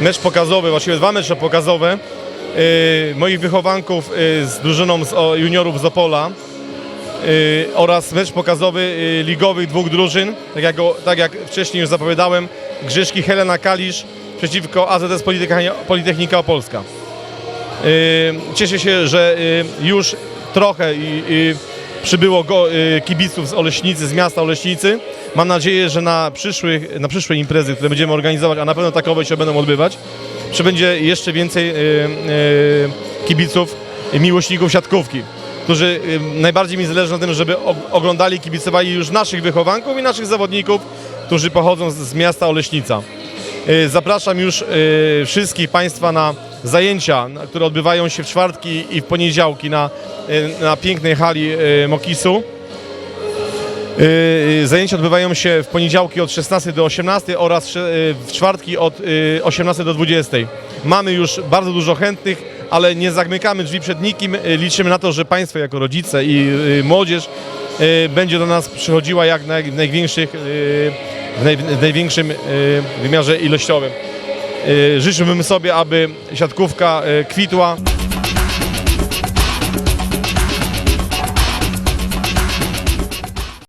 mecz pokazowy, właściwie dwa mecze pokazowe y, moich wychowanków y, z drużyną z juniorów z Opola y, oraz mecz pokazowy ligowych dwóch drużyn, tak jak, tak jak wcześniej już zapowiadałem, Grzyszki Helena Kalisz przeciwko AZS Politechnika, Opolska. Cieszę się, że już trochę i, i przybyło go, y, kibiców z Oleśnicy, z miasta Oleśnicy. Mam nadzieję, że na, przyszłych, na przyszłe imprezy, które będziemy organizować, a na pewno takowe się będą odbywać, przybędzie jeszcze więcej y, y, kibiców miłośników siatkówki, którzy najbardziej mi zależy na tym, żeby og- oglądali, kibicowali już naszych wychowanków i naszych zawodników, którzy pochodzą z, miasta Oleśnica. Zapraszam już wszystkich Państwa na zajęcia, które odbywają się w czwartki i w poniedziałki na, y, na pięknej hali y, Mokisu. Y, Zajęcia odbywają się w poniedziałki od 16 do 18 oraz w czwartki od y, 18 do 20. Mamy już bardzo dużo chętnych, ale nie zamykamy drzwi przed nikim. Liczymy na to, że Państwo jako rodzice i młodzież będzie do nas przychodziła jak w największych, w, naj, w największym wymiarze ilościowym. Y, Życzyłbym sobie, aby siatkówka y, kwitła.